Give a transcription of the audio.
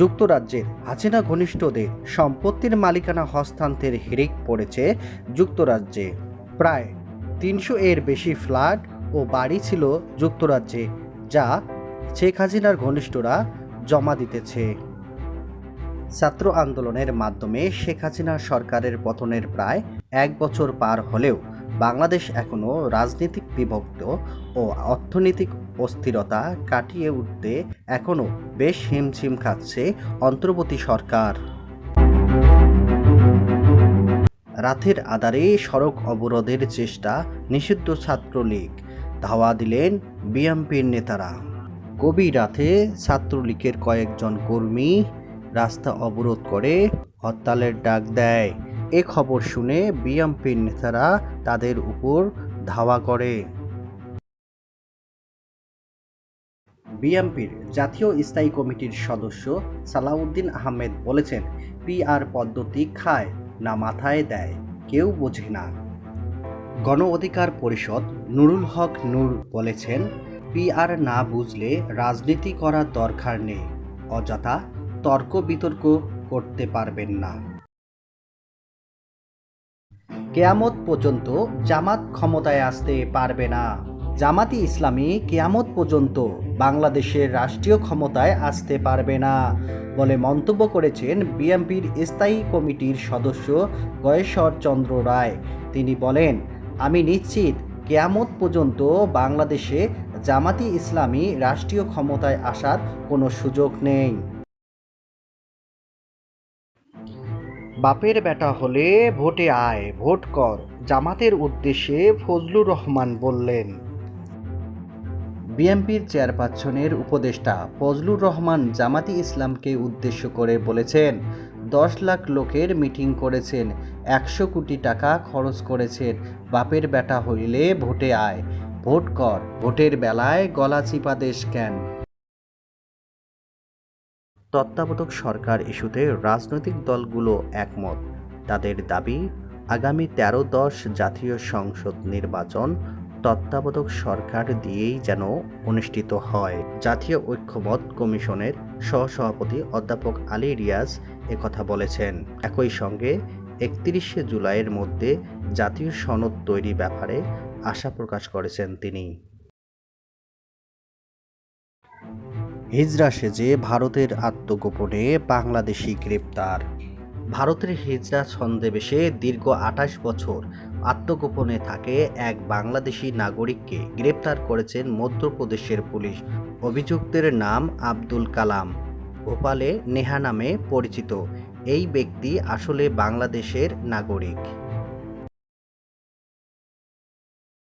যুক্তরাজ্যের হাসিনা ঘনিষ্ঠদের সম্পত্তির মালিকানা হস্তান্তরের হিড়িক পড়েছে যুক্তরাজ্যে। প্রায় তিনশো এর বেশি ফ্ল্যাট ও বাড়ি ছিল যুক্তরাজ্যে, যা শেখ হাসিনার ঘনিষ্ঠরা জমা দিতেছে। ছাত্র আন্দোলনের মাধ্যমে শেখ হাসিনা সরকারের পতনের প্রায় এক বছর পার হলেও বাংলাদেশ এখনও রাজনৈতিক বিভক্ত ও অর্থনৈতিক অস্থিরতা কাটিয়ে উঠতে এখনও বেশ হিমশিম খাচ্ছে অন্তর্বর্তী সরকার। রাতের আধারে সড়ক অবরোধের চেষ্টা নিষিদ্ধ ছাত্রলীগ। ধাওয়া দিলেন বিএমপির নেতারা। কবি রাতে ছাত্রলীগের কয়েকজন কর্মী রাস্তা অবরোধ করে হরতালের ডাক দেয়। এ খবর শুনে বিএমপির নেতারা তাদের উপর ধাওয়া করে। বিএমপির জাতীয় স্থায়ী কমিটির সদস্য সালাউদ্দিন আহমেদ বলেছেন, পিআর পদ্ধতি খায় না মাথায় দেয়, কেউ বোঝে না। গণ অধিকার পরিষদ নুরুল হক নূর বলেছেন, পিআর না বুঝলে রাজনীতি করার দরকার নেই, অযথা তর্ক বিতর্ক করতে পারবেন না। কেয়ামত পর্যন্ত জামাত ক্ষমতায় আসতে পারবে না। জামাতি ইসলামী কেয়ামত পর্যন্ত বাংলাদেশের রাষ্ট্রীয় ক্ষমতায় আসতে পারবে না বলে মন্তব্য করেছেন বিএনপির স্থায়ী কমিটির সদস্য গয়েশ্বর চন্দ্র রায়। তিনি বলেন, আমি নিশ্চিত কেয়ামত পর্যন্ত বাংলাদেশে জামাতি ইসলামী রাষ্ট্রীয় ক্ষমতায় আসার কোনো সুযোগ নেই। বাপের বেটা হলে ভোটে আয়, ভোট কর, জামাতের উদ্দেশ্যে ফজলুর রহমান বললেন। বিএনপির চেয়ারপারসনের উপদেষ্টা ফজলুর রহমান জামাতি ইসলামকে উদ্দেশ্য করে বলেছেন, দশ লাখ লোকের মিটিং করেছেন, একশো কোটি টাকা খরচ করেছেন, বাপের বেটা হইলে ভোটে আয়, ভোট কর, ভোটের বেলায় গলা চিপা দেশ কেন? তত্ত্বাবধায়ক সরকার ইস্যুতে রাজনৈতিক দলগুলো একমত। তাদের দাবি, আগামী তেরো দশ জাতীয় সংসদ নির্বাচন তত্ত্বাবধায়ক সরকার দিয়েই যেন অনুষ্ঠিত হয়। জাতীয় ঐক্যমত কমিশনের সহসভাপতি অধ্যাপক আলী রিয়াজ একথা বলেছেন। একই সঙ্গে একত্রিশে জুলাইয়ের মধ্যে জাতীয় সনদ তৈরি ব্যাপারে আশা প্রকাশ করেছেন তিনি। হিজরা সেজে ভারতের আত্মগোপনে বাংলাদেশি গ্রেপ্তার। ভারতের হিজরা ছন্দেবেশে দীর্ঘ আঠাশ বছর আত্মগোপনে থাকে এক বাংলাদেশি নাগরিককে গ্রেপ্তার করেছেন মধ্যপ্রদেশের পুলিশ। অভিযুক্তের নাম আব্দুল কালাম। ভোপালে নেহা নামে পরিচিত। এই ব্যক্তি আসলে বাংলাদেশের নাগরিক।